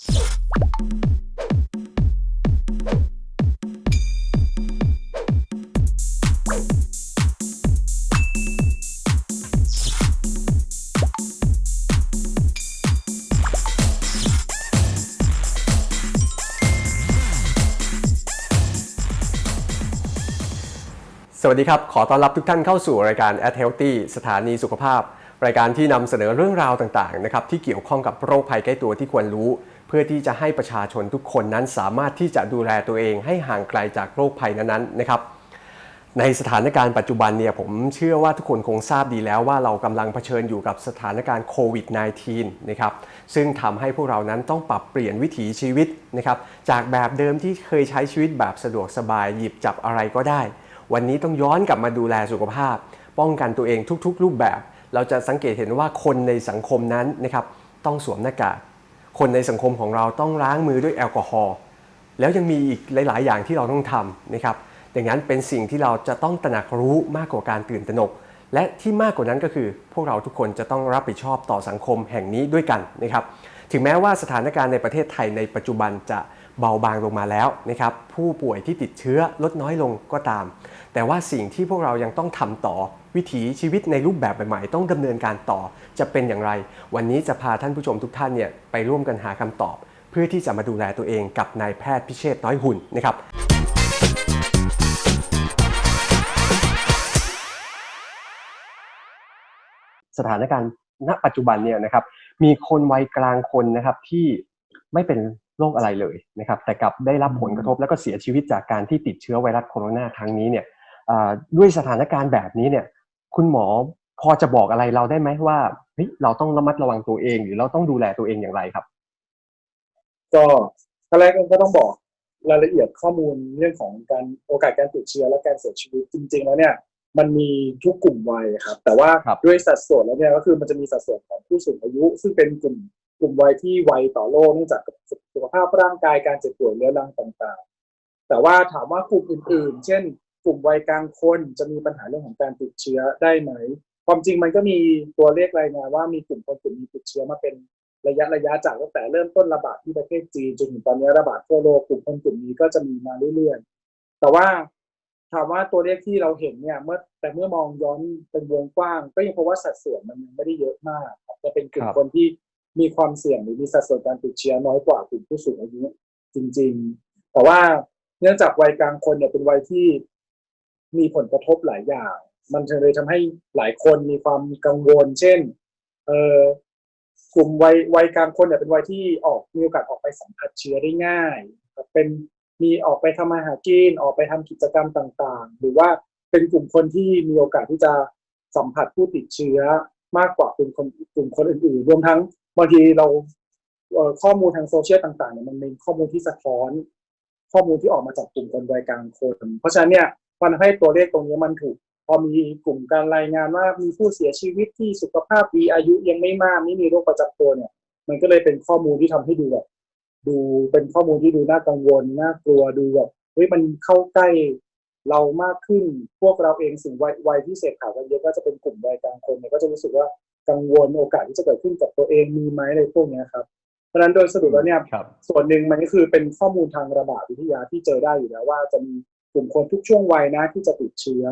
สวัสดีครับ ขอต้อนรับทุกท่านเข้าสู่รายการ At Healthy สถานีสุขภาพ รายการที่นำเสนอเรื่องราวต่างๆนะครับที่เกี่ยวข้องกับโรคภัยใกล้ตัวที่ควรรู้ เพื่อที่จะให้ประชาชนทุกคนนั้นสามารถที่จะดูแลตัวเองให้ห่างไกลจากโรคภัยนั้นๆนะครับ ในสถานการณ์ปัจจุบันเนี่ยผมเชื่อว่าทุกคนคงทราบดีแล้วว่าเรากำลังเผชิญอยู่กับสถานการณ์โควิด -19 นะครับซึ่งทำให้พวกเรานั้นต้องปรับเปลี่ยนวิถีชีวิตนะครับจากแบบเดิมที่เคยใช้ชีวิตแบบสะดวกสบายหยิบจับอะไรก็ได้ วันนี้ต้องย้อนกลับมาดูแลสุขภาพ ป้องกันตัวเองทุกๆ รูปแบบ เราจะสังเกตเห็นว่าคนในสังคมนั้นนะครับต้องสวมหน้ากาก คนในสังคมของเราต้องล้างมือด้วยแอลกอฮอล์แล้วยังมีอีกหลาย ๆ อย่างที่เราต้องทำนะครับดังนั้นเป็นสิ่งที่เราจะต้องตระหนักรู้มากกว่าการตื่นตระหนก และที่มากกว่านั้นก็คือ พวกเราทุกคนจะต้องรับผิดชอบต่อสังคมแห่งนี้ด้วยกันนะครับถึงแม้ว่าสถานการณ์ในประเทศไทยในปัจจุบันจะเบาบางลงมาแล้วนะครับผู้ป่วยที่ติดเชื้อลดน้อยลงก็ตาม แต่ว่าสิ่งที่พวกเรายังต้องทำต่อ วิถีชีวิตในรูปแบบใหม่ๆ ต้องดำเนินการต่อจะเป็นอย่างไร วันนี้จะพาท่านผู้ชมทุกท่านเนี่ยไปร่วมกันหาคำตอบ เพื่อที่จะมาดูแลตัวเองกับนายแพทย์พิเชษน้อยหุ่นนะครับสถานการณ์ณปัจจุบันเนี่ยนะครับมีคนวัยกลางคนนะครับที่ไม่เป็นโรคอะไรเลยนะครับแต่กลับได้รับผลกระทบแล้วก็เสียชีวิตจากการที่ติดเชื้อไวรัสโคโรนาครั้งนี้เนี่ยด้วยสถานการณ์แบบนี้เนี่ย คุณหมอพอจะบอกอะไรเราได้ไหมว่าเฮ้ยเราต้องระมัดระวังตัวเอง หรือเราต้องดูแลตัวเองอย่างไรครับ ก็ขั้นแรกก็ต้องบอกรายละเอียดข้อมูลเรื่องของการโอกาสการติดเชื้อและการเสียชีวิตจริง ๆ แล้วเนี่ย มันมีทุกกลุ่มวัยครับ แต่ว่าครับด้วยสัดส่วนแล้วเนี่ยก็คือมันจะมีสัดส่วนของผู้สูงอายุ ซึ่งเป็นกลุ่มกลุ่มวัยที่ไวต่อโรคเนื่องจากสุขภาพร่างกายการเจ็บป่วยเรื้อรังต่างๆ แต่ว่าถามว่ากลุ่มอื่น ๆ เช่นก ลุ่มวัยกลางคนจะมีปัญหาเรื่องของการติดเชื้อได้ไหม ความจริงมันก็มีตัวเลขรายงานว่ามีกลุ่มคนกลุ่มนี้ติดเชื้อมาเป็นระยะระยะจากตั้งแต่เริ่มต้นระบาดที่ประเทศจีนจนถึงตอนนี้ระบาดทั่วโลกกลุ่มคนกลุ่มนี้ก็จะมีมาเรื่อยๆ แต่ว่าถามว่าตัวเลขที่เราเห็นเนี่ยเมื่อแต่เมื่อมองย้อนเป็นวงกว้าง ก็ยังพบว่าสัดส่วนมันยังไม่ได้เยอะมากครับจะเป็นกลุ่มครับคนที่มีความเสี่ยงหรือมีสัดส่วนการติดเชื้อน้อยกว่ากลุ่มผู้สูงอายุจริง ๆ แต่ว่าเนื่องจากวัยกลางคนเนี่ยเป็นวัยที่ มีผลกระทบหลายอย่าง มันเลยทำให้หลายคนมีความกังวล เช่น เออกลุ่มวัยวัยกลางคนเนี่ยเป็นวัยที่ออกมีโอกาสออกไปสัมผัสเชื้อได้ง่ายเป็นมีออกไปทำมาหากินออกไปทำกิจกรรมต่างๆ หรือว่าเป็นกลุ่มคนที่มีโอกาสที่จะสัมผัสผู้ติดเชื้อมากกว่าเป็นคนกลุ่มคนอื่นๆ รวมทั้งบางทีเราเข้อมูลทางโซเชียลต่างๆเนี่ยมันเป็นข้อมูลที่สะท้อน ข้อมูลที่ออกมาจากกลุ่มคนวัยกลางคน เพราะฉะนั้นเนี่ย มันทำให้ตัวเลขตรงนี้มันถูก พอมีกลุ่มการรายงานว่ามีผู้เสียชีวิตที่สุขภาพดีอายุยังไม่มากไม่มีโรคประจำตัวเนี่ย มันก็เลยเป็นข้อมูลที่ทำให้ดูแบบดูเป็นข้อมูลที่ดูน่ากังวลน่ากลัวดูแบบเฮ้ยมันเข้าใกล้เรามากขึ้นพวกเราเองสิ่งวัยวัยที่เสพข่าวกันเยอะก็จะเป็นกลุ่มวัยกลางคนเนี่ยก็จะรู้สึกว่ากังวลโอกาสที่จะเกิดขึ้นกับตัวเองมีไหมอะไรพวกเนี้ยครับเพราะฉะนั้นโดยสรุปแล้วเนี่ยครับส่วนหนึ่งมันก็คือเป็นข้อมูลทางระบาดวิทยาที่เจอได้อยู่แล้วว่าจะมีก ลุ่มคนทุกช่วงวัยนะที่จะติดเชื้อ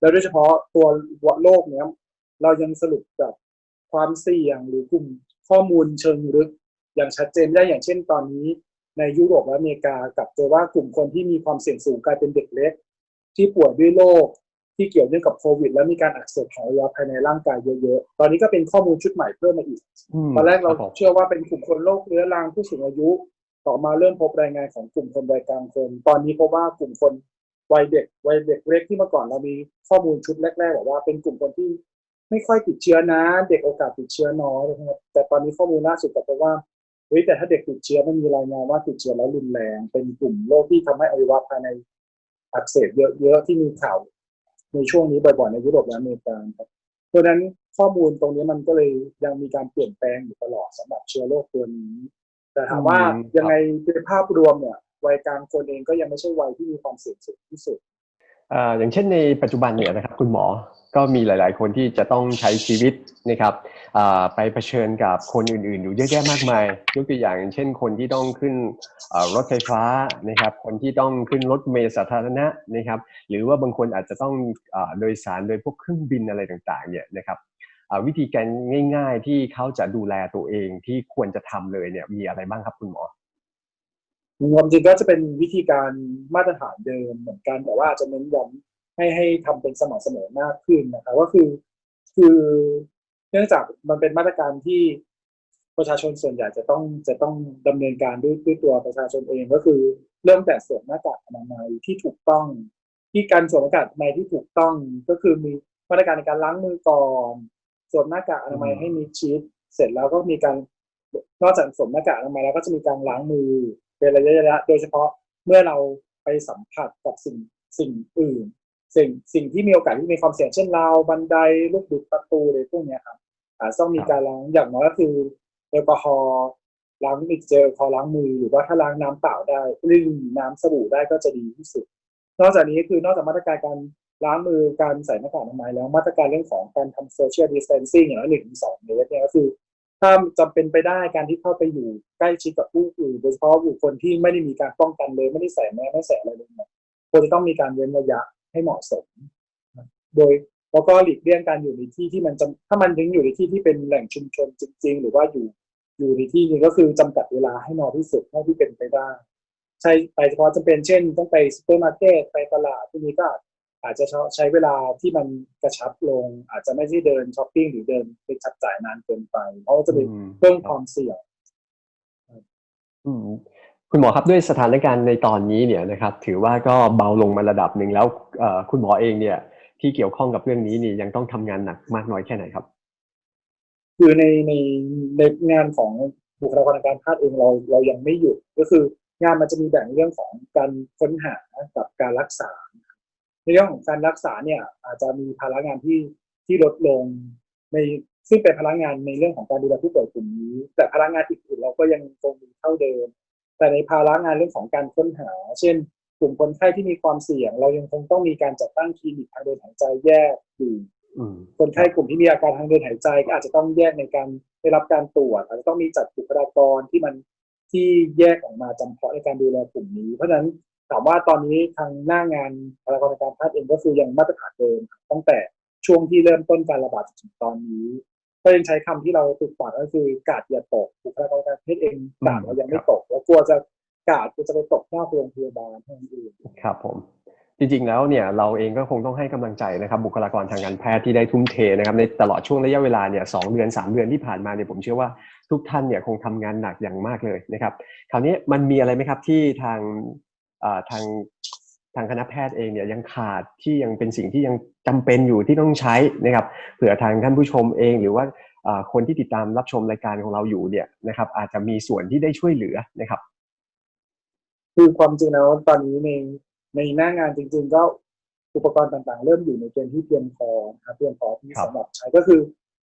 แล้วโดยเฉพาะตัวโรคเนี้ยเรายังสรุปกับความเสี่ยงหรือกลุ่มข้อมูลเชิงลึก อย่างชัดเจนได้อย่างเช่นตอนนี้ ในยุโรปและอเมริกากับเจอว่ากลุ่มคนที่มีความเสี่ยงสูงกลายเป็นเด็กเล็ก ที่ป่วยด้วยโรคที่เกี่ยวเนื่องกับโควิด และมีการอักเสบของอวัยวะภายในร่างกายเยอะๆ ตอนนี้ก็เป็นข้อมูลชุดใหม่เพิ่มมาอีก ตอนแรกเราเชื่อว่าเป็นกลุ่มคนโรคเรื้อรังผู้สูงอายุ ต่อมาเริ่มพบรายงานของกลุ่มคนวัยกลางคน ตอนนี้พบว่ากลุ่มคน วัยเด็กวัยเด็กเล็กที่เมื่อก่อนเรามีข้อมูลชุดแรกๆบอกว่าเป็นกลุ่มคนที่ไม่ค่อยติดเชื้อนะ เด็กโอกาสติดเชื้อน้อยนะครับแต่ตอนนี้ข้อมูลล่าสุดก็พบว่าเฮ้ยแต่ถ้าเด็กติดเชื้อมันมีรายงานว่าติดเชื้อแล้วรุนแรง เป็นกลุ่มโรคที่ทำให้อวัยวะภายในอักเสบเยอะๆที่มีข่าวในช่วงนี้บ่อยๆในยุโรปและอเมริกาครับเพราะฉะนั้นข้อมูลตรงนี้มันก็เลยยังมีการเปลี่ยนแปลงอยู่ตลอดสำหรับเชื้อโรคตัวนี้แต่ถามว่ายังไงในภาพรวมเนี่ย วัยกลางคนเองก็ยังไม่ใช่วัยที่มีความเสี่ยงสูงที่สุดออย่างเช่นในปัจจุบันเนี่ยนะครับคุณหมอก็มีหลาย ๆ คนที่จะต้องใช้ชีวิตนะครับไปเผชิญกับคนอื่น ๆ อยู่เยอะแยะมากมายยกตัวอย่างเช่น คนที่ต้องขึ้นรถไฟฟ้านะครับ คนที่ต้องขึ้นรถเมล์สาธารณะนะครับ หรือว่าบางคนอาจจะต้องอโดยสารโดยพวกเครื่องบินอะไรต่าง ๆ เนี่ยนะครับวิธีการง่าย ๆ ที่เขาจะดูแลตัวเองที่ควรจะทำเลยเนี่ยมีอะไรบ้างครับคุณหมอ ความจริงก็จะเป็นวิธีการมาตรฐานเดิมเหมือนกันแต่ว่าจะเน้นย้ำให้ให้ทำเป็นสม่ำเสมอมากขึ้นนะครับก็คือคือเนื่องจากมันเป็นมาตรการที่ประชาชนส่วนใหญ่จะต้องจะต้องดำเนินการด้วยด้วยตัวประชาชนเองก็คือเริ่มแต่สวมหน้ากากอนามัยที่ถูกต้อง ที่การสวมหน้ากากอนามัยที่ถูกต้องก็คือมีมาตรการในการล้างมือก่อนสวมหน้ากากอนามัยให้มิดชิดเสร็จแล้วก็มีการนอกจากสวมหน้ากากอนามัยแล้วก็จะมีการล้างมือ เป็นระยะๆโดยเฉพาะเมื่อเราไปสัมผัสกับสิ่งสิ่งอื่น สิ่งสิ่งที่มีโอกาสที่มีความเสี่ยงเช่นราวบันไดลูกบิดประตูอะไรพวกนี้ครับอาจต้องมีการล้างอย่างน้อยก็คือแอลกอฮอล์ล้างมิดเจลแอพอล้างมือหรือว่าถ้าล้างน้ำเปล่าได้หรือน้ำสบู่ได้ก็จะดีที่สุด นอกจากนี้คือนอกจากมาตรการการล้างมือการใส่หน้ากากอนามัยแล้วมาตรการเรื่องของการทำ social distancing อย่างน้อยหนึ่งถึงสองเมตรเนี่ยก็คือ ถ้าจำเป็นไปได้การที่เข้าไปอยู่ใกล้ชิดกับผู้อื่นโดยเฉพาะบุคคลที่ไม่ได้มีการป้องกันเลยไม่ได้ใส่แมสไม่ใส่อะไรเลยเนี่ยควรจะต้องมีการเว้นระยะให้เหมาะสม โดยแล้วก็หลีกเลี่ยงการอยู่ในที่ที่มันจำถ้ามันยังอยู่ในที่ที่เป็นแหล่งชุมชนจริง ๆ หรือว่าอยู่อยู่ในที่นี้ก็คือจำกัดเวลาให้น้อยที่สุดเท่าที่เป็นไปได้ ใช้ไปเฉพาะจำเป็นเช่น ต้องไปซูเปอร์มาร์เก็ตไปตลาดที่นี้ก็ อาจจะใช้เวลาที่มันกระชับลง อาจจะไม่ใช่เดินช้อปปิ้งหรือเดินไปจับจ่ายนานเกินไป เพราะว่าจะเป็นอืมเพิ่มความเสี่ยงอืมคุณหมอครับด้วยสถานการณ์ในตอนนี้เนี่ยนะครับ ถือว่าก็เบาลงมาระดับหนึ่งแล้วเอ่อคุณหมอเองเนี่ย ที่เกี่ยวข้องกับเรื่องนี้นี่ยังต้องทำงานหนักมากน้อยแค่ไหนครับ คือในในในงานของบุคลากรทางการแพทย์เองเราเรายังไม่หยุดก็คืองานมันจะมีแบ่งเรื่องของการค้นหากับการรักษา ในเรื่องของการรักษาเนี่ยอาจจะมีภาระงานที่ที่ลดลงในซึ่งเป็นพลังงานในเรื่องของการดูแลผู้ป่วยกลุ่มนี้ แต่พลังงานอื่นๆเราก็ยังคงมีเท่าเดิม แต่ในภาระงานเรื่องของการค้นหา เช่น กลุ่มคนไข้ที่มีความเสี่ยง เรายังคงต้องมีการจัดตั้งคลินิกทางเดินหายใจแยกอยู่อืมคนไข้กลุ่มที่มีอาการทางเดินหายใจก็อาจจะต้องแยกในการได้รับการตรวจอาจจะต้องมีจัดบุคลากรที่มันที่แยกออกมาจำเพาะในการดูแลกลุ่มนี้ เพราะฉะนั้น ถามว่าตอนนี้ทางหน้างานบุคลากรทางการแพทย์เองก็คือยังมาตรฐานเดิมครับตั้งแต่ช่วงที่เริ่มต้นการระบาดจนถึงตอนนี้ก็ยังใช้คำที่เราติดปากก็คือกาดอย่าตกบุคลากรทางการแพทย์เองกาดเรายังไม่ตกแล้วกลัวจะกาดกลัวจะไปตกหน้าโรงพยาบาลท่านอื่นครับผมจริงๆแล้วเนี่ยเราเองก็คงต้องให้กำลังใจนะครับบุคลากรทางการแพทย์ที่ได้ทุ่มเทนะครับในตลอดช่วงระยะเวลาเนี่ยสองเดือนสามเดือนที่ผ่านมาเนี่ยผมเชื่อว่าทุกท่านเนี่ยคงทำงานหนักอย่างมากเลยนะครับคราวนี้มันมีอะไรไหมครับที่ทาง ทางทางคณะแพทย์เองเนี่ยยังขาดที่ยังเป็นสิ่งที่ยังจำเป็นอยู่ที่ต้องใช้นะครับเผื่อทางท่านผู้ชมเองหรือว่าอ่าคนที่ติดตามรับชมรายการของเราอยู่เนี่ยนะครับ อาจจะมีส่วนที่ได้ช่วยเหลือนะครับ คือความจริงแล้วตอนนี้ในในหน้างานจริง ๆ ก็อุปกรณ์ต่างๆ เริ่มอยู่ในเกณฑ์ที่เพียงพอนะครับเพียงพอที่ครับสำหรับใช้ก็คือ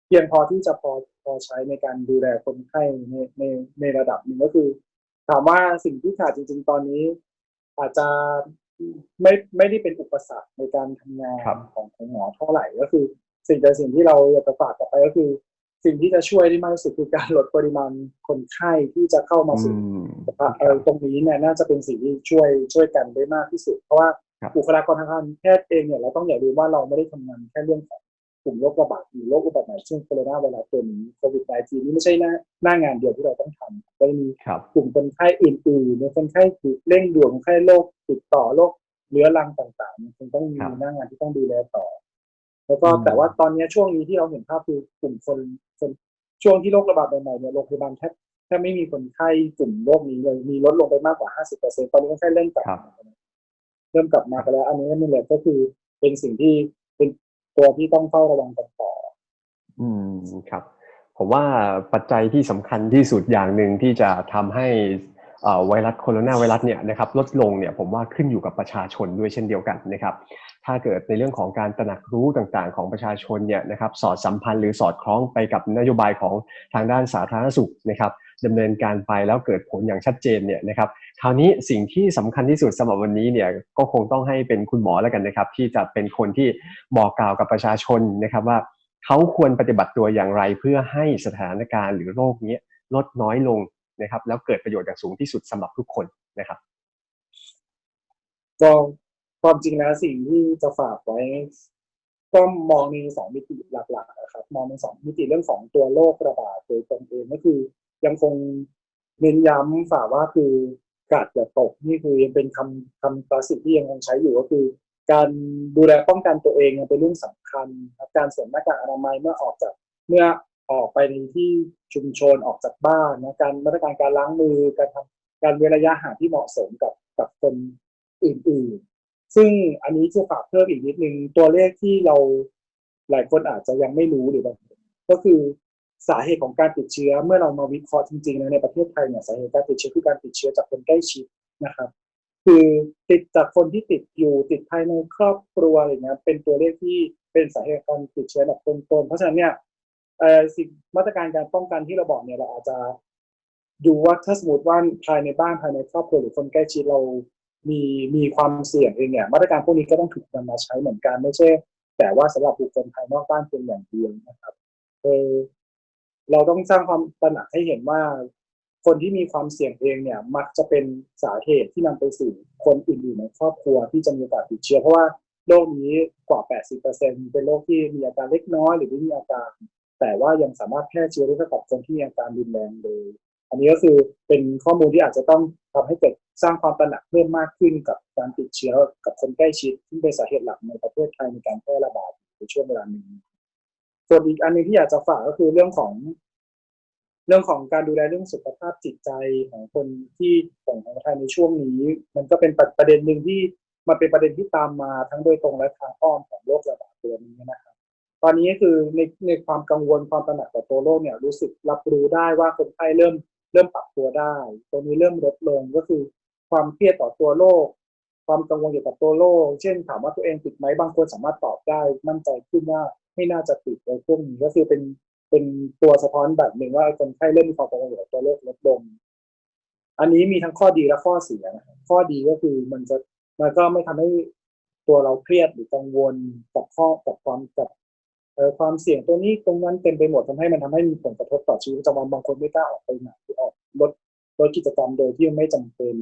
เพียงพอที่จะพอพอใช้ในการดูแลคนไข้ในในในระดับหนึ่งก็คือ ถามว่าสิ่งที่ขาดจริง ๆ ตอนนี้ อาจจะไม่ไม่ได้เป็นอุปสรรคในการทำงานครับของของหมอเท่าไหร่ก็คือ สิ่งแต่สิ่งที่เราอยากจะฝากกลับไปก็คือ สิ่งที่จะช่วยได้มากที่สุดคือการลดปริมาณคนไข้ที่จะเข้ามาสู่อืมเออตรงนี้เนี่ยน่าจะเป็นสิ่งที่ช่วยช่วยกันได้มากที่สุด เพราะว่าครับบุคลากรทางการแพทย์เองเนี่ยเราต้องอย่าลืมว่าเราไม่ได้ทำงานแค่เรื่องของ กลุ่มโรคระบาดหรือโรคอุบัติใหม่เช่นโคโรนาไวรัสตัวนี้โควิด -19 นี่ไม่ใช่หน้าหน้างานเดียวที่เราต้องทำก็มีครับกลุ่มคนไข้อื่นๆในคนไข้เร่งด่วนคนไข้โรคติดต่อโรคเรื้อรังต่างๆมันคงต้องมีครับหน้างานที่ต้องดูแลต่อ แล้วก็อืมแต่ว่าตอนนี้ช่วงนี้ที่เราเห็นภาพคือกลุ่มคนคนช่วงที่โรคระบาดใหม่ๆเนี่ยโรงพยาบาลแทบแทบไม่มีคนไข้กลุ่มโรคนี้เลยมีลดลงไปมากกว่า 50%ตอนนี้คนไข้เริ่มกลับครับมาแล้วเริ่มกลับมากันแล้ว อันนี้นี่แหละก็คือเป็นสิ่งที่เป็น ตัวที่ต้องเฝ้าระวังกันต่ออืมครับ ผมว่าปัจจัยที่สำคัญที่สุดอย่างหนึ่งที่จะทำให้อ่อไวรัสโคโรนาไวรัสเนี่ยนะครับลดลงเนี่ยผมว่าขึ้นอยู่กับประชาชนด้วยเช่นเดียวกันนะครับ ถ้าเกิดในเรื่องของการตระหนักรู้ต่างๆ ของประชาชนเนี่ยนะครับสอดสัมพันธ์หรือสอดคล้องไปกับนโยบายของทางด้านสาธารณสุขนะครับ ดำเนินการไปแล้วเกิดผลอย่างชัดเจนเนี่ยนะครับคราวนี้สิ่งที่สำคัญที่สุดสำหรับวันนี้เนี่ยก็คงต้องให้เป็นคุณหมอแล้วกันนะครับ ที่จะเป็นคนที่บอกกล่าวกับประชาชนนะครับว่าเขาควรปฏิบัติตัวอย่างไรเพื่อให้สถานการณ์หรือโรคนี้ลดน้อยลงนะครับ แล้วเกิดประโยชน์อย่างสูงที่สุดสำหรับทุกคนนะครับก็ความจริงแล้วสิ่งที่จะฝากไว้ก็มองในสองมิติหลักๆนะครับ มองในสองมิติเรื่องของตัวโรคระบาดโดยตรงเองก็คือ ยังคงเน้นย้ำฝากว่าคือกาดอย่าตกนี่คือยังเป็นคำคำคลาสสิกที่ยังคงใช้อยู่ก็คือ การดูแลป้องกันตัวเองยังเป็นเรื่องสำคัญครับการสวมหน้ากากอนามัยเมื่อออกจากเมื่อออกไปในที่ชุมชนออกจากบ้านนะการมาตรการการล้างมือการทำการเว้นระยะห่างที่เหมาะสมกับกับคนอื่นๆ ซึ่งอันนี้จะฝากเพิ่มอีกนิดนึงตัวเลขที่เราหลายคนอาจจะยังไม่รู้หรือบางก็คือ สาเหตุของการติดเชื้อเมื่อเรามาวิเคราะห์จริงๆแล้วในประเทศไทยเนี่ยสาเหตุการติดเชื้อคือการติดเชื้อจากคนใกล้ชิดนะครับ คือติดจากคนที่ติดอยู่ติดภายในครอบครัวอะไรเงี้ยเป็นตัวเลขที่เป็นสาเหตุการติดเชื้อแบบต้นๆเพราะฉะนั้นเนี่ยเอ่อสิ่งมาตรการการป้องกันที่เราบอกเนี่ยเราอาจจะดูว่าถ้าสมมติว่าภายในบ้านภายในครอบครัวหรือคนใกล้ชิดเรามีมีความเสี่ยงเองเนี่ยมาตรการพวกนี้ก็ต้องถูกนำมาใช้เหมือนกันไม่ใช่ แต่ว่าสำหรับบุคคลภายนอกบ้านเพียงอย่างเดียวนะครับเออ เราต้องสร้างความตระหนักให้เห็นว่า คนที่มีความเสี่ยงเองเนี่ย มักจะเป็นสาเหตุที่นำไปสู่คนอื่นๆในครอบครัวที่จะมีโอกาสติดเชื้อเพราะว่าโรคนี้กว่า 80%เป็นโรคที่มีอาการเล็กน้อยหรือไม่มีอาการ แต่ว่ายังสามารถแพร่เชื้อได้กับคนที่มีอาการรุนแรงเลย อันนี้ก็คือเป็นข้อมูลที่อาจจะต้องทำให้เกิดสร้างความตระหนักเพิ่มมากขึ้นกับการติดเชื้อกับคนใกล้ชิดที่เป็นสาเหตุหลักในประเทศไทยในการแพร่ระบาดในช่วงเวลานี้ ส่วนอีกอันหนึงที่อยากจะฝากก็คือเรื่องของ เรื่องของการดูแลเรื่องสุขภาพจิตใจของคนที่ของของไทยในช่วงนี้ มันก็เป็นประเด็นหนึ่งที่มันเป็นประเด็นที่ตามมาทั้งโดยตรงและทางอ้อมของโรคระบาดตัวนี้นะครับตอนนี้ก็คือในในความกังวลความตระหนักต่อตัวโรคเนี่ยรู้สึกรับรู้ได้ว่าคนไข้เริ่มเริ่มปรับตัวได้ตรงนี้เริ่มลดลงก็คือความเครียดต่อตัวโรคความกังวลเกี่ยวกับตัวโรคเช่น ถามว่าตัวเองติดไหมบางคนสามารถตอบได้มั่นใจขึ้นว่า ไม่น่าจะติดในพวกนี้ก็คือเป็นเป็นตัวสะท้อนแบบหนึ่งว่าคนไข้เริ่มมีความกังวลกับตัวโรคลดลง อันนี้มีทั้งข้อดีและข้อเสียนะครับข้อดีก็คือมันจะมันก็ไม่ทำให้ตัวเราเครียดหรือกังวลกับข้อกับความกับเอ่อความเสี่ยงตัวนี้ตรงนั้นเต็มไปหมดทำให้มันทำให้มีผลกระทบต่อชีวิตประจำวันบางคนไม่กล้าออกไปไหนหรือออกลดลดกิจกรรมโดยที่ไม่จำเป็น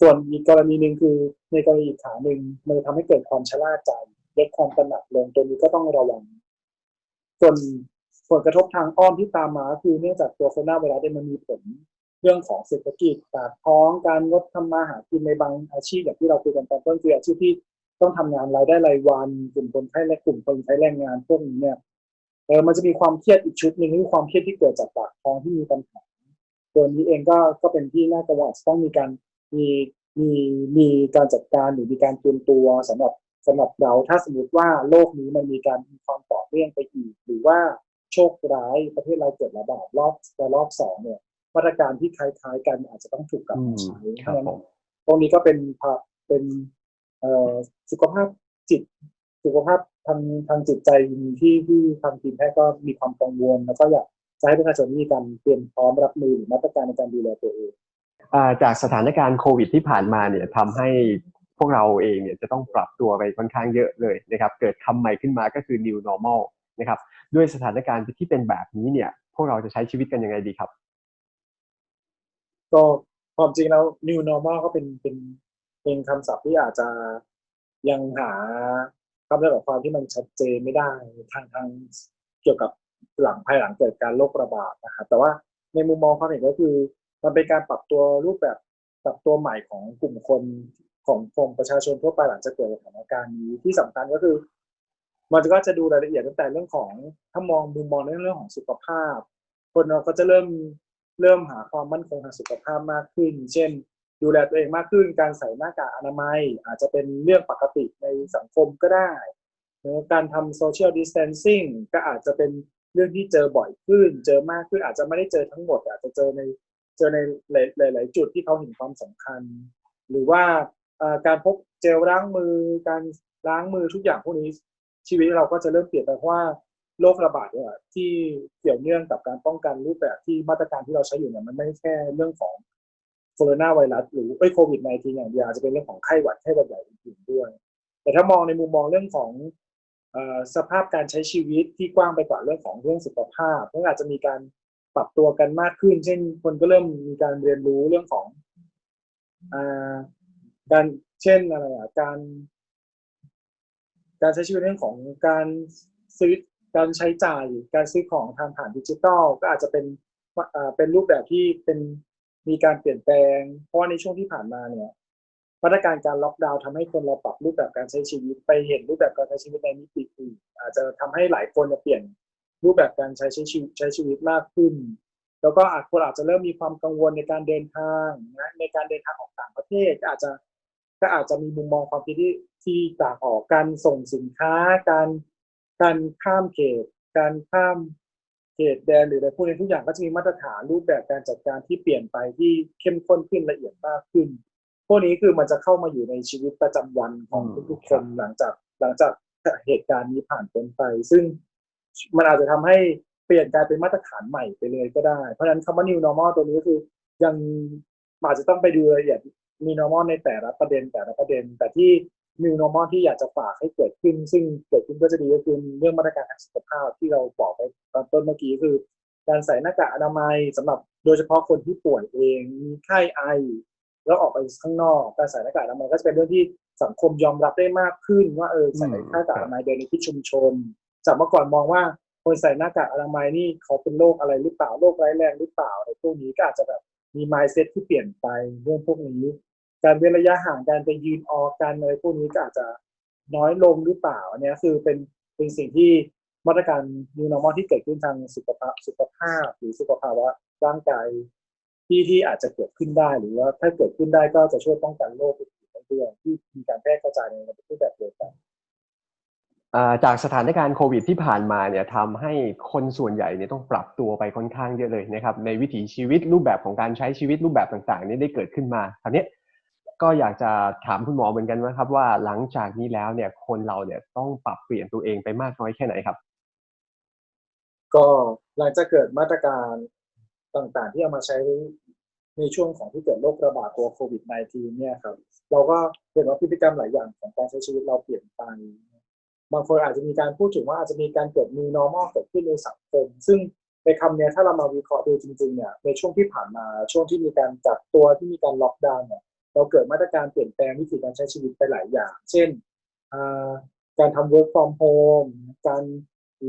ส่วนอีกกรณีหนึ่งคือในกรณีอีกขาหนึ่งมันจะทำให้เกิดความชะล่าใจ ลดความตระหนักลงตัวนี้ก็ต้องระวัง ส่วนผลกระทบทางอ้อมที่ตามมาคือเนื่องจากตัวโคโรนาไวรัสเนี่ยมันมีผลเรื่องของเศรษฐกิจปากท้องการงดทำมาหากินในบางอาชีพอย่างที่เราคุยกันตอนต้นคืออาชีพที่ต้องทำงานรายได้รายวันกลุ่มคนไข้และกลุ่มคนใช้แรงงานพวกนี้เนี่ยเออมันจะมีความเครียดอีกชุดหนึ่งคือความเครียดที่เกิดจากปากท้องที่มีปัญหาตัวนี้เองก็ก็เป็นที่น่ากังวลต้องมีการมีมีมีการจัดการหรือมีการเตรียมตัวสำหรับ สำหรับเราถ้าสมมติว่าโลกนี้มันมีการมีความต่อเนื่องไปอีก หรือว่าโชคร้ายประเทศเราเกิดระบาดรอบระลอกสองเนี่ยมาตรการที่คล้ายๆ กันอาจจะต้องถูกกลับอืมามใช้ครับเพาะฉะนั้นผมตรงนี้ก็เป็นภาเป็นเอ่อสุขภาพจิต สุขภาพทางทางจิตใจที่ที่ทางทีมแพทย์ก็มีความกังวล แล้วก็อยากจะให้ประชาชนมีการเตรียมพร้อมรับมือหรือมาตรการในการดูแลตัวเองอ่าจากสถานการณ์โควิดที่ผ่านมาเนี่ยทำให้ พวกเราเองเนี่ยจะต้องปรับตัวไปค่อนข้างเยอะเลยนะครับ เกิดคำใหม่ขึ้นมาก็คือ new normal นะครับ ด้วยสถานการณ์ที่เป็นแบบนี้เนี่ย พวกเราจะใช้ชีวิตกันยังไงดีครับ ก็ความจริงแล้ว new normal ก็เป็นเป็นเป็นคำศัพท์ที่อาจจะยังหาคำจำกัดความที่มันชัดเจนไม่ได้ทางทางเกี่ยวกับหลังภายหลังเกิดการโรคระบาดนะครับแต่ว่าในมุมมองความเห็นก็คือ มันเป็นการปรับตัวรูปแบบปรับตัวใหม่ของกลุ่มคน ของของประชาชนทั่วไปหลังจากเกิดสถานการณ์นี้ที่สำคัญก็คือ มันก็จะดูรายละเอียดตั้งแต่เรื่องของถ้ามองมุมมองในเรื่องของสุขภาพ คนเราก็จะเริ่มเริ่มหาความมั่นคงทางสุขภาพมากขึ้น เช่น ดูแลตัวเองมากขึ้น การใส่หน้ากากอนามัย อาจจะเป็นเรื่องปกติในสังคมก็ได้การทำโซเชียลดิส a ทนซิ่งก็อาจจะเป็นเรื่องที่เจอบ่อยขึ้น เจอมากขึ้นอาจจะไม่ได้เจอทั้งหมด อาจจะเจอในเจอในหลายๆจุดที่เขาเห็นความสำคัญ หรือว่า การพกเจลล้างมือ การล้างมือทุกอย่างพวกนี้ชีวิตเราก็จะเริ่มเปลี่ยนไปเพราะว่าโรคระบาดเนี่ยที่เกี่ยวเนื่องกับการป้องกันรูปแบบที่มาตรการที่เราใช้อยู่เนี่ยมันไม่แค่เรื่องของโคโรนาไวรัสหรือไอ้โควิด -19 อย่างเดียวอาจจะเป็นเรื่องของไข้หวัดไข้หวัดใหญ่อื่นๆด้วย แต่ถ้ามองในมุมมองเรื่องของอสภาพการใช้ชีวิตที่กว้างไปกว่าเรื่องของเรื่องสุขภาพก็อาจจะมีการปรับตัวกันมากขึ้น เช่น คนก็เริ่มมีการเรียนรู้เรื่องของอ การเช่นอะไรอะการ การใช้ชีวิตเรื่องของการซื้อการใช้จ่ายการซื้อของทางผ่านดิจิทัลก็อาจจะเป็นเป็นรูปแบบที่เป็นมีการเปลี่ยนแปลง เพราะว่าในช่วงที่ผ่านมาเนี่ยมาตรการการล็อกดาวน์ทำให้คนเราปรับรูปแบบการใช้ชีวิตไปเห็นรูปแบบการใช้ชีวิตในมิติอื่นอาจจะทำให้หลายคนเนี่ยเปลี่ยนรูปแบบการใช้ใช้ชีวิตใช้ชีวิตมากขึ้น แล้วก็อาจคนอาจจะเริ่มมีความกังวลในการเดินทางนะในการเดินทางออกต่างประเทศอาจจะ ก็อาจจะมีมุมมองความคิดที่ที่ต่างออกการส่งสินค้า การการข้ามเขต การข้ามเขตแดนหรืออะไรพวกนี้ทุกอย่างก็จะมีมาตรฐานรูปแบบการจัดการที่เปลี่ยนไปที่เข้มข้นขึ้นละเอียดมากขึ้น พวกนี้คือมันจะเข้ามาอยู่ในชีวิตประจำวันของอืมทุกๆคนหลังจากหลังจากเหตุการณ์นี้ผ่านพ้นไป ซึ่งมันอาจจะทำให้เปลี่ยนกลายเป็นมาตรฐานใหม่ไปเลยก็ได้ เพราะฉะนั้นคำว่า new normal ตัวนี้ก็คือยังอาจจะต้องไปดูรายละเอียด มี normal ในแต่ละประเด็นแต่ละประเด็น แต่ที่ new normal ที่อยากจะฝากให้เกิดขึ้น ซึ่งเกิดขึ้นก็จะดีก็คือเรื่องมาตรการทางสุขภาพที่เราบอกไปตอนต้นเมื่อกี้คือ การใส่หน้ากากอนามัยสำหรับโดยเฉพาะคนที่ป่วยเองมีไข้ไอ แล้วออกไปข้างนอกการใส่หน้ากากอนามัยก็จะเป็นเรื่องที่สังคมยอมรับได้มากขึ้น ว่าเออใส่หน้ากากอนามัยเดินในที่ชุมชนจากเมื่อก่อนมองว่าคนใส่หน้ากากอนามัยนี่เขาเป็นโรคอะไรหรือเปล่าโรคร้ายแรงหรือเปล่าในพวกนี้ก็อาจจะแบบ มี mindset ที่เปลี่ยนไปเรื่องพวกนี้ การเว้นระยะห่างการไปยืนออกกันอะไรพวกนี้ก็อาจจะน้อยลงหรือเปล่าอันเนี้ยคือเป็นเป็นสิ่งที่มาตรการ new normal ที่เกิดขึ้นทางสุขภาพสุขภาพ หรือสุขภาวะร่างกายที่ที่อาจจะเกิดขึ้นได้หรือว่าถ้าเกิดขึ้นได้ก็จะช่วยป้องกันโรคอื่นๆด้วยที่มีการแพร่กระจายในรูปแบบเดียวกันอ่า จากสถานการณ์โควิดที่ผ่านมาเนี่ยทำให้คนส่วนใหญ่เนี่ยต้องปรับตัวไปค่อนข้างเยอะเลยนะครับในวิถีชีวิตรูปแบบของการใช้ชีวิตรูปแบบต่างๆนี่ได้เกิดขึ้นมาคราวนี้ก็อยากจะถามคุณหมอเหมือนกันว่าครับ ว่าหลังจากนี้แล้วเนี่ยคนเราเนี่ยต้องปรับเปลี่ยนตัวเองไปมากน้อยแค่ไหนครับ ก็หลังจากเกิดมาตรการต่างๆ ที่เอามาใช้ในช่วงของที่เกิดโรคระบาดตัวโควิด -19 เนี่ยครับ เราก็เห็นว่าพฤติกรรมหลายอย่างของการใช้ชีวิตเราเปลี่ยนไป บางคนอาจจะมีการพูดถึงว่าอาจจะมีการเกิด new normal เกิดขึ้นในสังคม ซึ่งในคำนี้ถ้าเรามาวิเคราะห์ดูจริงๆเนี่ยในช่วงที่ผ่านมาช่วงที่มีการจับตัวที่มีการล็อกดาวน์เนี่ยเราเกิดมาตรการเปลี่ยนแปลงวิธีการใช้ชีวิตไปหลายอย่าง เช่นการทำ work from home การ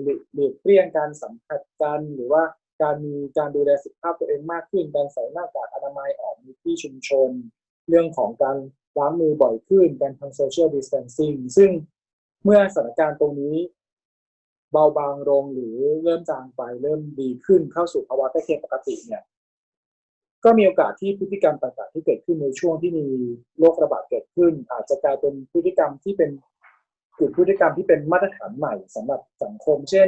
หลีกหลีกเลี่ยงการสัมผัสกันหรือว่าการมีการดูแลสุขภาพตัวเองมากขึ้น การใส่หน้ากากอนามัยออกในที่ชุมชน เรื่องของการล้างมือบ่อยขึ้น การทำ social distancing ซึ่ง เมื่อสถานการณ์ตรงนี้ เบาบางลงหรือเริ่มจางไปเริ่มดีขึ้นเข้าสู่ภาวะใกล้เคียงปกติเนี่ย ก็มีโอกาสที่พฤติกรรมต่างๆ ที่เกิดขึ้นในช่วงที่มีโรคระบาดเกิดขึ้น อาจจะกลายเป็นพฤติกรรมที่เป็นกลุ่มพฤติกรรมที่เป็นมาตรฐานใหม่สำหรับสังคม เช่น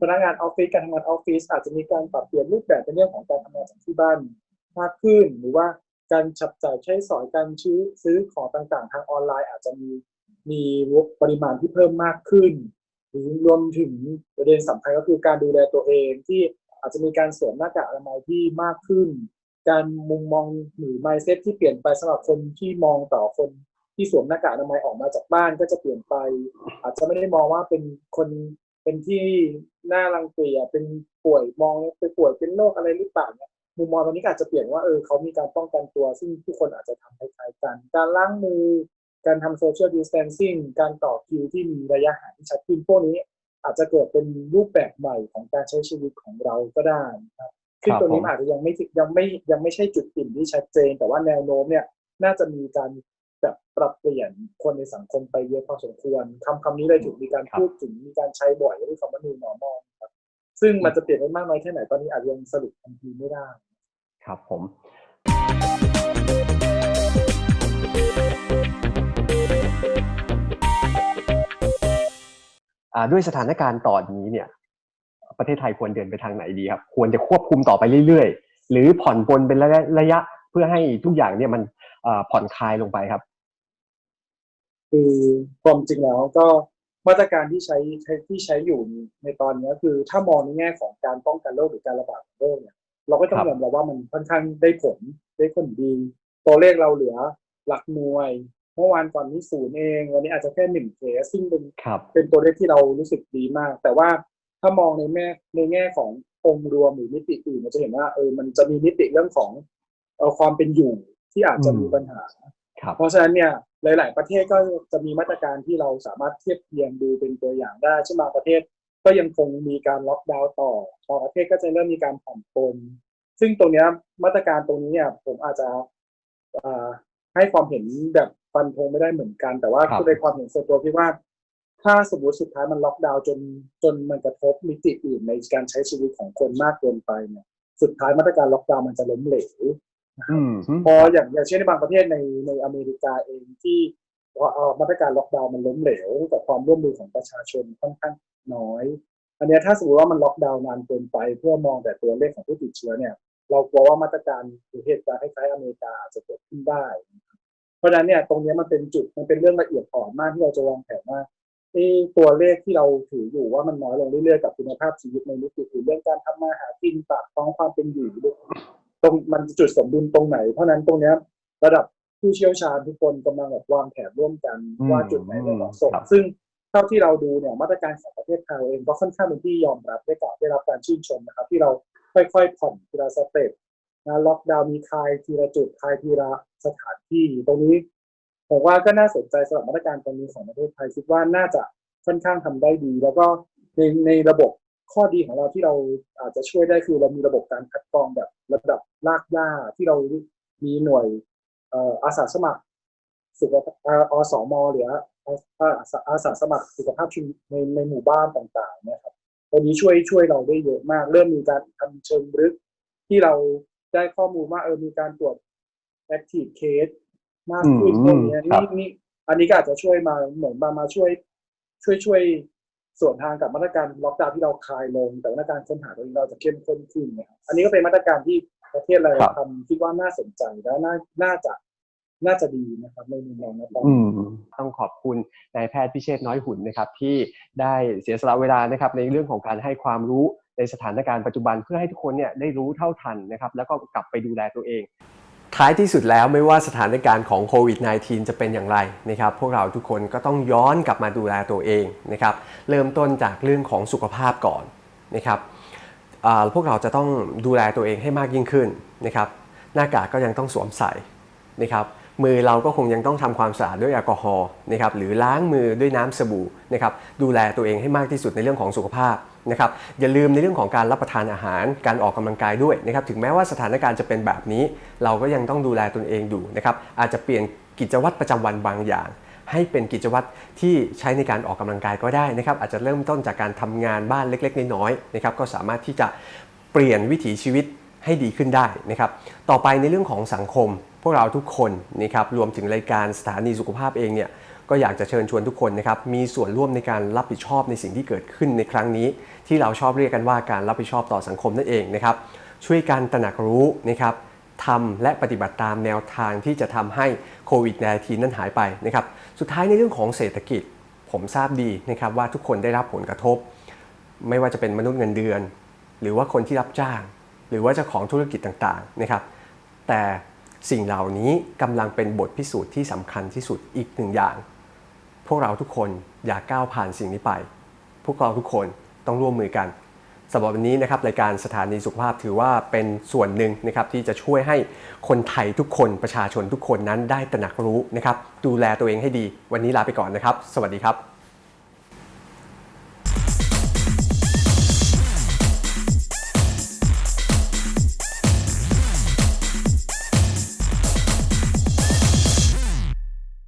พนักงานออฟฟิศการทำงานออฟฟิศอาจจะมีการปรับเปลี่ยนรูปแบบในเรื่องของการทำงานจากที่บ้านมากขึ้น หรือว่าการจับจ่ายใช้สอยการซื้อซื้อของต่างๆ ทางออนไลน์ อาจจะมี มีปริมาณที่เพิ่มมากขึ้นหรือรวมถึงประเด็นสำคัญก็คือการดูแลตัวเองที่อาจจะมีการสวมหน้ากากอนามัยที่มากขึ้น การมุมมองหรือ mindset ที่เปลี่ยนไปสำหรับคนที่มองต่อคนที่สวมหน้ากากอนามัยออกมาจากบ้านก็จะเปลี่ยนไป อาจจะไม่ได้มองว่าเป็นคนเป็นที่น่ารังเกียจเป็นป่วยมองเป็นป่วยเป็นโรคอะไรหรือเปล่าเนี่ยมุมมองตรงนี้อาจจะเปลี่ยนว่าเออเขามีการป้องกันตัว ซึ่งทุกคนอาจจะทำคล้ายๆกัน การล้างมือ การทำ social distancing การต่อคิวที่มีระยะห่างที่ชัดขึ้นพวกนี้อาจจะเกิดเป็นรูปแบบใหม่ของการใช้ชีวิตของเราก็ได้นะครับซึ่งตรงนี้ผมอาจจะยังไม่ยังไม่ยังไม่ใช่จุดเปลี่ยนที่ชัดเจน แต่ว่าแนวโน้มเนี่ยน่าจะมีการแบบปรับเปลี่ยนคนในสังคมไปเยอะพอสมควรคำคำนี้เลยถูกมีการพูดถึงมีการใช้บ่อยเรื่องคำว่า new normal ครับซึ่งมันจะเปลี่ยนไปมากน้อยแค่ไหนตอนนี้อาจจะยังสรุปทันทีไม่ได้ ครับผม ด้วยสถานการณ์ตอนนี้เนี่ย ประเทศไทยควรเดินไปทางไหนดีครับ ควรจะควบคุมต่อไปเรื่อยๆ หรือผ่อนปลนเป็นระยะระยะเพื่อให้ทุกอย่างเนี่ยมันอ่าผ่อนคลายลงไปครับ คือความจริงแล้วก็มาตรการที่ใช้ใช้ที่ใช้อยู่ในตอนนี้คือ ถ้ามองในแง่ของการป้องกันโรคหรือการระบาดของโรคเนี่ยเราก็ต้อครังบยอมรับว่ามันค่อนข้างได้ผลได้ผลดี ตัวเลขเราเหลือหลักหน่วย เมื่อวานก่อนนี้ศูนย์เอง วันนี้อาจจะแค่หนึ่งเคสซึ่งเป็นครับเป็นตัวเลขที่เรารู้สึกดีมาก แต่ว่าถ้ามองในแง่ในแง่ขององค์รวมหรือมิติอื่นเราจะเห็นว่าเออมันจะมีมิติเรื่องของเออความเป็นอยู่ที่อาจจะมีปัญหาครับเพราะฉะนั้นเนี่ยหลาย ๆ ประเทศก็จะมีมาตรการที่เราสามารถเทียบเทียงดูเป็นตัวอย่างได้เช่นบางประเทศก็ยังคงมีการล็อกดาวน์ต่อบางประเทศก็จะเริ่มมีการผ่อนปลนซึ่งตรงเนี้ยมาตรการตรงนี้เนี่ยผมอาจจะเอ่อให้ความเห็นแบบ ฟันธงไม่ได้เหมือนกัน แต่ว่าครับในความเห็นส่วนตัวคิดว่า ถ้าสมมติสุดท้ายมันล็อกดาวน์จนจนมันกระทบมิติอื่นในการใช้ชีวิตของคนมากเกินไปเนี่ย สุดท้ายมาตรการล็อกดาวน์มันจะล้มเหลวอืมพออย่างอย่างเช่นในบางประเทศในในอเมริกาเองที่พอเอามาตรการล็อกดาวน์มันล้มเหลวกับความร่วมมือของประชาชนค่อนข้างน้อย อันเนี้ยถ้าสมมติว่ามันล็อกดาวน์นานเกินไป เพื่อมองแต่ตัวเลขของผู้ติดเชื้อเนี่ย เรากลัวว่ามาตรการหรือเหตุการณ์คล้ายๆอเมริกาอาจจะเกิดขึ้นได้นะครับ เพราะฉะนั้นเนี่ยตรงเนี้ยมันเป็นจุดมันเป็นเรื่องละเอียดอ่อนมากที่เราจะวางแผนว่าเอ้ตัวเลขที่เราถืออยู่ว่ามันน้อยลงเรื่อยๆกับคุณภาพชีวิตในมิติอื่นเรื่องการทำมาหากินปากท้องความเป็นอยู่ตรงมันจุดสมดุลตรงไหน เพราะฉะนั้นตรงเนี้ยระดับผู้เชี่ยวชาญทุกคนกำลังแบบวางแผนร่วมกันอืมว่าจุดไหนจะเหมาะสมครับซึ่งเท่าที่เราดูเนี่ยมาตรการของประเทศไทยเองก็ค่อนข้างเป็นที่ยอมรับได้กับได้รับการชื่นชมนะครับ ที่เราค่อยๆผ่อนทีละสเต็ป นะล็อกดาวน์มีคลายทีละจุดคลายทีละสถานที่ตรงนี้ผมว่าก็น่าสนใจสำหรับมาตรการตรงนี้ของประเทศไทยคิดว่าน่าจะค่อนข้างทำได้ดี แล้วก็ในในระบบข้อดีของเราที่เราอาจจะช่วยได้คือเรามีระบบการคัดกรองแบบระดับรากหญ้าที่เรามีหน่วยอาสาสมัครสุขภาพเอ่ออสมหรืออาอาสาอาสาสมัครสุขภาพชุมในในหมู่บ้านต่างๆเนี่ยครับตรงนี้ช่วยช่วยเราได้เยอะมาก เริ่มมีการทำเชิงลึกที่เรา ได้ข้อมูลว่าเออมีการตรวจ active case มากขึ้นอืมตรงเนี้ยครันี่บนี่อันนี้ก็อาจจะช่วยมาเหมือนมามาช่วย ช่วยช่วยส่วนทางกับมาตรการล็อกดาวน์ที่เราคลายลง แต่มาตรการค้นหาตรงนี้เราจะเข้มข้นขึ้นนะครับอันนี้ก็เป็นมาตรการที่ประเทศเราครับทำคิดว่าน่าสนใจและน่าน่าจะน่าจะดีนะครับในมุมมองนะตอนอืนี้มต้องขอบคุณนายแพทย์พิเชษฐ์น้อยหุ่นนะครับ ที่ได้เสียสละเวลานะครับ ในเรื่องของการให้ความรู้ ในสถานการณ์ปัจจุบันเพื่อให้ทุกคนเนี่ยได้รู้เท่าทันนะครับแล้วก็กลับไปดูแลตัวเอง ท้ายที่สุดแล้วไม่ว่าสถานการณ์ของโควิด -19 จะเป็นอย่างไรนะครับ พวกเราทุกคนก็ต้องย้อนกลับมาดูแลตัวเองนะครับ เริ่มต้นจากเรื่องของสุขภาพก่อนนะครับพวกเราจะต้องดูแลตัวเองให้มากยิ่งขึ้นนะครับ หน้ากากก็ยังต้องสวมใส่นะครับมือเราก็คงยังต้องทำความสะอาดด้วยแอลกอฮอล์นะครับหรือล้างมือด้วยน้ำสบู่นะครับดูแลตัวเองให้มากที่สุดในเรื่องของสุขภาพ นะครับอย่าลืมในเรื่องของการรับประทานอาหารการออกกำลังกายด้วยนะครับถึงแม้ว่าสถานการณ์จะเป็นแบบนี้ เราก็ยังต้องดูแลตนเองอยู่นะครับอาจจะเปลี่ยนกิจวัตรประจำวันบางอย่าง ให้เป็นกิจวัตรที่ใช้ในการออกกำลังกายก็ได้นะครับอาจจะเริ่มต้นจากการทำงานบ้านเล็กๆ น้อยๆนะครับก็สามารถที่จะเปลี่ยนวิถีชีวิตให้ดีขึ้นได้นะครับต่อไปในเรื่องของสังคม พวกเราทุกคนนะครับรวมถึงรายการสถานีสุขภาพเองเนี่ย ก็อยากจะเชิญชวนทุกคนนะครับมีส่วนร่วมในการรับผิดชอบในสิ่งที่เกิดขึ้นในครั้งนี้ ที่เราชอบเรียกกันว่าการรับผิดชอบต่อสังคมนั่นเองนะครับช่วยกันตระหนักรู้นะครับทำและปฏิบัติตามแนวทางที่จะทำให้โควิด -19 นั้นหายไปนะครับสุดท้ายในเรื่องของเศรษฐกิจ ผมทราบดีนะครับว่าทุกคนได้รับผลกระทบ ไม่ว่าจะเป็นมนุษย์เงินเดือน หรือว่าคนที่รับจ้าง หรือว่าเจ้าของธุรกิจต่างๆนะครับแต่สิ่งเหล่านี้กำลังเป็นบทพิสูจน์ที่สำคัญที่สุดอีกหนึ่งอย่าง พวกเราทุกคนอย่าก้าวผ่านสิ่งนี้ไป พวกเราทุกคนต้องร่วมมือกันสำหรับวันนี้นะครับรายการสถานีสุขภาพถือว่าเป็นส่วนหนึ่งนะครับที่จะช่วยให้คนไทยทุกคนประชาชนทุกคนนั้นได้ตระหนักรู้นะครับดูแลตัวเองให้ดี วันนี้ลาไปก่อนนะครับ สวัสดีครับ